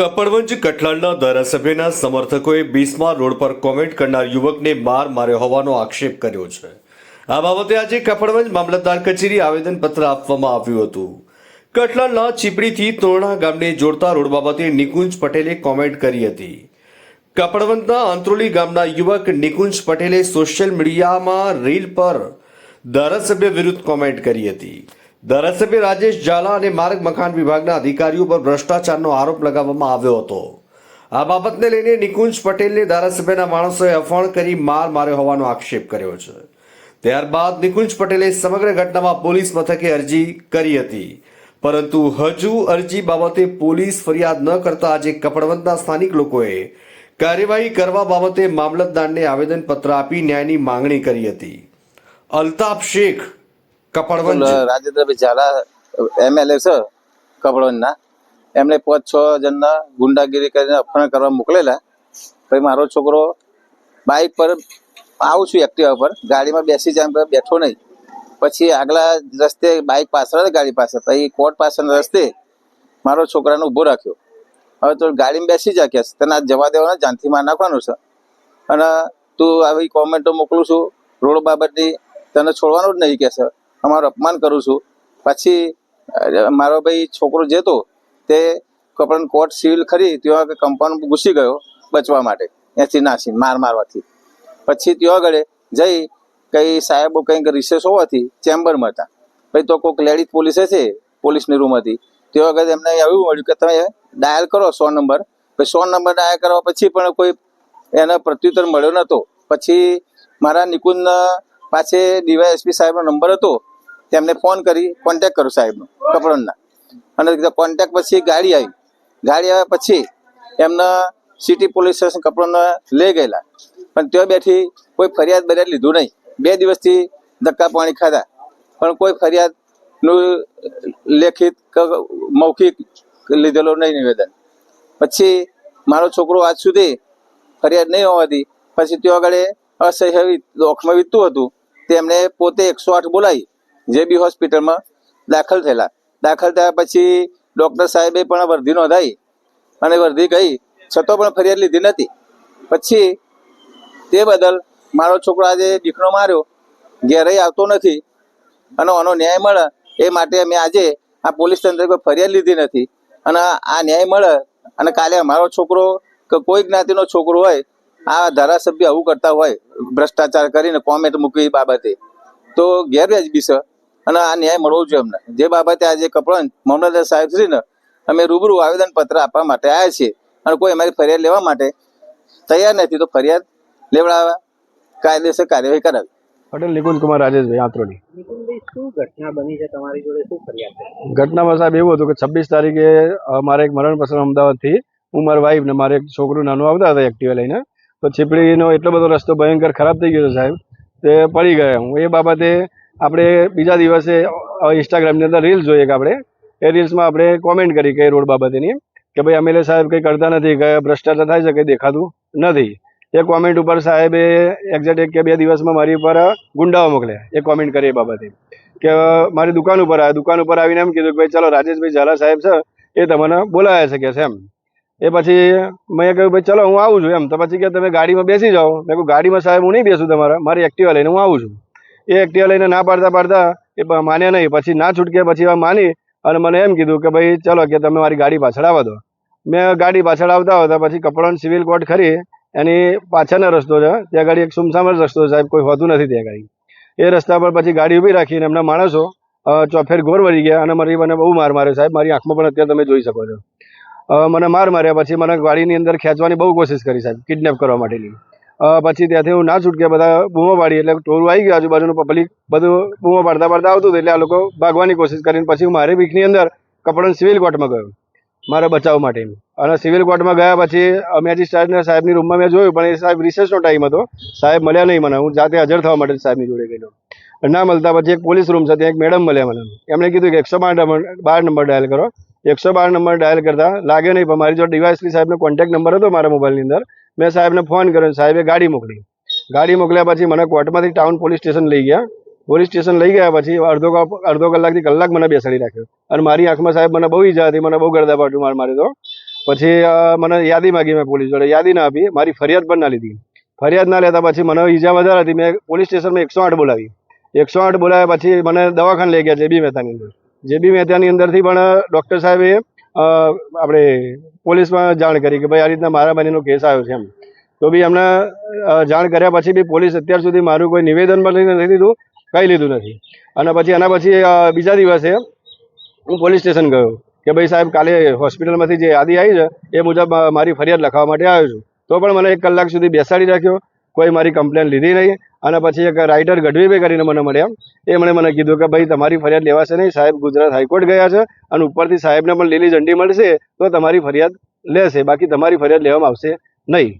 કપડવંજ કઠલાલના ધારાસભ્યના સમર્થકોએ બીસમા રોડ પર કોમેન્ટ કરનાર યુવકને માર માર્યો હોવાનો આક્ષેપ કર્યો છે. આ બાબતે આજે કપડવંજ મામલતદાર કચેરી આવેદનપત્ર આપવામાં આવ્યું હતું. કઠલાલના ચીપડીથી તોરણા ગામને જોડતા રોડ બાબતે નિકુંજ પટેલે કોમેન્ટ કરી હતી. કપડવંતના અંત્રોલી ગામના યુવક નિકુંજ પટેલે સોશિયલ મીડિયામાં રીલ પર ધારાસભ્ય વિરુદ્ધ કોમેન્ટ કરી હતી. ધારાસભ્ય રાજેશ ઝાલા અને માર્ગ મકાન વિભાગના અધિકારીઓ પર ભ્રષ્ટાચારનો આરોપ લગાવવામાં આવ્યો હતો. આ બાબતને લઈને નિકુંજ પટેલને ધારાસભ્યના માણસોએ અફણ કરી માર માર્યો હોવાનો આક્ષેપ કર્યો છે. ત્યારબાદ નિકુંજ પટેલે સમગ્ર ઘટનામાં પોલીસ મથકે અરજી કરી હતી. પરંતુ હજુ અરજી બાબતે પોલીસ ફરિયાદ ન કરતા આજે કપડવંતના સ્થાનિક લોકોએ કાર્યવાહી કરવા બાબતે મામલતદારને આવેદનપત્ર આપી ન્યાયની માંગણી કરી હતી. અલ્તાફ શેખ કપડવંજ. રાજેન્દ્રભાઈ ઝાલા, એમએલએ છે, કપડવંજના. એમણે પાંચ, છ જણના ગુંડાગીરી કરીને અપહરણ કરવા મોકલેલા. પછી મારો છોકરો બાઇક પર આવું છું એક્ટિવા પર, ગાડીમાં બેસી જાય બેઠો નહીં. પછી આગલા રસ્તે બાઇક પાછળ ગાડી પાસે પછી કોર્ટ પાછળના રસ્તે મારો છોકરાને ઊભો રાખ્યો. હવે તો ગાડીમાં બેસી જા કે તને આ જવા દેવાના, જાનથી માર નાખવાનું છે. અને તું આવી કોમેન્ટો મોકલું છું, રોડ બાબતની તને છોડવાનું જ નહીં કે છે. અમારું અપમાન કરું છું. પછી મારો ભાઈ છોકરો જતો તે કપડાં કોટ સિવિલ ખરી ત્યાં આગળ કમ્પાઉન્ડ ઘૂસી ગયો બચવા માટે. ત્યાંથી નાસી, માર મારવાથી. પછી ત્યાં આગળ જઈ, કઈ સાહેબો કંઈક રિસેસ હોવાથી ચેમ્બરમાં હતા. પછી તો કોઈક લેડીઝ પોલીસે છે પોલીસની રૂમ હતી. ત્યાં આગળ એમને એવું મળ્યું કે તમે ડાયલ કરો સો નંબર પછી સો નંબર ડાયલ કરવા પછી પણ કોઈ એનો પ્રત્યુત્તર મળ્યો નહોતો. પછી મારા નિકુંજ પાસે ડીવાયએસપી સાહેબનો નંબર હતો. તેમને ફોન કરી કોન્ટેક કરું સાહેબનો, કપડોના. અને કોન્ટેક પછી ગાડી આવી. ગાડી આવ્યા પછી એમના સિટી પોલીસ સ્ટેશન કપડણને લઈ ગયેલા. પણ ત્યાં બેઠી કોઈ ફરિયાદ બરિયાદ લીધું નહીં. બે દિવસથી ધક્કા પાણી ખાધા. પણ કોઈ ફરિયાદનું લેખિત મૌખિક લીધેલો નહીં નિવેદન. પછી મારો છોકરો આજ સુધી ફરિયાદ નહીં હોવાથી પછી ત્યાં આગળ અસહ્ય દોખમાં વીતતું હતું. તેમણે પોતે એકસો આઠ બોલાવી. જે બી હોસ્પિટલમાં દાખલ થયેલા. દાખલ થયા પછી ડૉક્ટર સાહેબે પણ વર્ધી નોંધાઈ અને વર્ધી ગઈ. છતાં પણ ફરિયાદ લીધી નથી પછી તે બદલ મારો છોકરો આજે દીકરો માર્યો. ઘેરે આવતો નથી અને આનો ન્યાય મળે એ માટે અમે આજે આ પોલીસ તંત્ર કોઈ ફરિયાદ લીધી નથી. અને આ ન્યાય મળે અને કાલે અમારો છોકરો કે કોઈ જ્ઞાતિનો છોકરો હોય, આ ધારાસભ્ય આવું કરતા હોય, ભ્રષ્ટાચાર કરીને કોમેન્ટ મૂકી એ બાબતે. તો ગેરવ્યાજબી છે. અને આ ન્યાય મળવો જોઈએ અમને. જે બાબતે આજે કપડાં મામલતદાર સાહેબ શ્રીને અમે રૂબરૂ આવેદન પત્ર આપવા માટે આવ્યા છીએ અને કોઈ અમારી ફરિયાદ લેવા માટે તૈયાર નથી તો ફરિયાદ લેવડાવવા કાયદેસર કાર્યવાહી કરાવી. પટેલ નિકુંજ કુમાર રાજેશભાઈ આત્રોડી. નિકુંજભાઈ શું ઘટના બની છે તમારી જોડે? શું ફરિયાદ છે? ઘટનામાં સાહેબ એવું હતું કે છવ્વીસ તારીખે મારે એક મરણ પ્રસંગ અમદાવાદથી હું મારા વાઈફ ને મારે એક છોકરું નાનું આવતા હતા એક્ટિવા લઈને તો છીપડીનો એટલો બધો રસ્તો ભયંકર ખરાબ થઈ ગયો સાહેબ તે પડી ગયા. હું એ બાબતે આપણે બીજા દિવસે ઇન્સ્ટાગ્રામની અંદર રીલ્સ જોઈએ કે આપણે. એ રીલ્સમાં આપણે કોમેન્ટ કરી કે રોડ બાબતેની. કે ભાઈ એમએલએ સાહેબ કંઈ કરતા નથી કે ભ્રષ્ટાચાર થાય છે, કંઈ દેખાતું નથી. એ કોમેન્ટ ઉપર સાહેબે એક્ઝેક્ટ એક કે બે દિવસમાં મારી ઉપર ગુંડાઓ મોકલ્યા. એ કોમેન્ટ કરી એ બાબતે. કે મારી દુકાન ઉપર આવ્યા. દુકાન ઉપર આવીને એમ કીધું કે ભાઈ, ચાલો, રાજેશભાઈ ઝાલા સાહેબ છે, એ તમને બોલાવ્યા છે કે છે એમ. એ પછી મેં કહ્યું, ભાઈ, ચલો, હું આવું છું એમ. તો પછી કે, તમે ગાડીમાં બેસી જાઓ. મેં કહ્યું, ગાડીમાં સાહેબ, હું નહીં બેસું તમારા. મારી એક્ટિવા લઈને હું આવું છું. એ એક્ટિવા લઈને ના પાડતા પાડતા એ માન્યા નહીં. પછી ના છૂટકે પછી એમાં માની અને મને એમ કીધું કે ભાઈ ચલો કે તમે મારી ગાડી પાછળ આવો દો. મેં ગાડી પાછળ આવતા હતા પછી કપડણ સિવિલ કોર્ટ ખરી, એની પાછળનો રસ્તો છે. ત્યાં ગાડી એક સુમસામ રસ્તો સાહેબ, કોઈ હોતું નથી ત્યાં ગાડી. એ રસ્તા પર પછી ગાડી ઊભી રાખીને એમના માણસો ચોફેર ગોર વળી ગયા અને મારી મને બહુ માર માર્યો. સાહેબ, મારી આંખમાં પણ અત્યારે તમે જોઈ શકો છો. મને માર માર્યા પછી મને ગાડીની અંદર ખેંચવાની બહુ કોશિશ કરી સાહેબ, કિડનેપ કરવા માટેની. પછી ત્યાંથી હું ના છૂટકે બધા બૂમો પાડી, એટલે ટોરું આવી ગયું આજુબાજુનું પબ્લિક બધું બૂમો પાડતા પાડતા આવતું એટલે આ લોકો ભાગવાની કોશિશ કરીને પછી મારી વીકની અંદર કપડાં સિવિલ કોર્ટમાં ગયો. મારા બચાવ માટે. અને સિવિલ કોર્ટમાં ગયા પછી મેજિસ્ટ્રેટને સાહેબની રૂમમાં મેં જોયું, પણ એ સાહેબ રિસેસનો ટાઈમ હતો. સાહેબ મળ્યા નહીં મને. હું જાતે હાજર થવા માટે સાહેબની જોડે ગયેલો. ના મળતા પછી એક પોલીસ રૂમ છે, ત્યાં એક મેડમ મળ્યા મને. એમણે કીધું કે એકસો બાર નંબર ડાયલ કરો. એકસો બાર નંબર ડાયલ કરતા. લાગ્યો નહીં, પણ મારી જો ડીવાયસપી સાહેબનો કોન્ટેક્ટ નંબર હતો મારા મોબાઈલની અંદર. મેં સાહેબને ફોન કર્યો સાહેબે ગાડી મોકલી. ગાડી મોકલ્યા પછી મને કોર્ટમાંથી ટાઉન પોલીસ સ્ટેશન લઈ ગયા. પોલીસ સ્ટેશન લઈ ગયા પછી અડધો અડધો કલાકથી કલાક મને બેસાડી રાખ્યો. અને મારી આંખમાં સાહેબ મને બહુ ઈજા હતી, મને બહુ ગરદા પાટું માર મારે તો. પછી મને યાદી માગી મેં પોલીસ જોડે. યાદી ના આપી, મારી ફરિયાદ પણ ના લીધી. ફરિયાદ ના લેતા પછી મને ઈજા વધારે હતી. મેં પોલીસ સ્ટેશનમાં એકસો આઠ બોલાવી. એકસો આઠ બોલાવ્યા પછી મને દવાખાને લઈ ગયા, જેબી મહેતાની અંદર. જેબી મહેતાની અંદરથી પણ ડૉક્ટર સાહેબે આપણે પોલીસમાં જાણ કરી કે ભાઈ આ રીતના મારા બનીનો કેસ આવ્યો છે એમ. તો બી એમને જાણ કર્યા પછી બી પોલીસ અત્યાર સુધી મારું કોઈ નિવેદન પણ નથી લીધું, કંઈ લીધું નથી. અને પછી, એના પછી બીજા દિવસે હું પોલીસ સ્ટેશન ગયો કે ભાઈ સાહેબ કાલે હોસ્પિટલમાંથી જે યાદી આવી છે, એ મુજબ મારી ફરિયાદ લખાવવા માટે આવ્યો છું. તો પણ મને એક કલાક સુધી બેસાડી રાખ્યો. કોઈ મારી કમ્પ્લેન લીધી નહીં અને પછી એક રાઇટર ગઢવીભાઈ કરીને મને મળ્યા. એમણે મને કીધું કે ભાઈ, તમારી ફરિયાદ લેવાશે નહીં. સાહેબ ગુજરાત હાઈકોર્ટ ગયા છે અને ઉપરથી સાહેબને પણ લીલી ઝંડી મળશે તો તમારી ફરિયાદ લેશે. બાકી તમારી ફરિયાદ લેવામાં આવશે નહીં.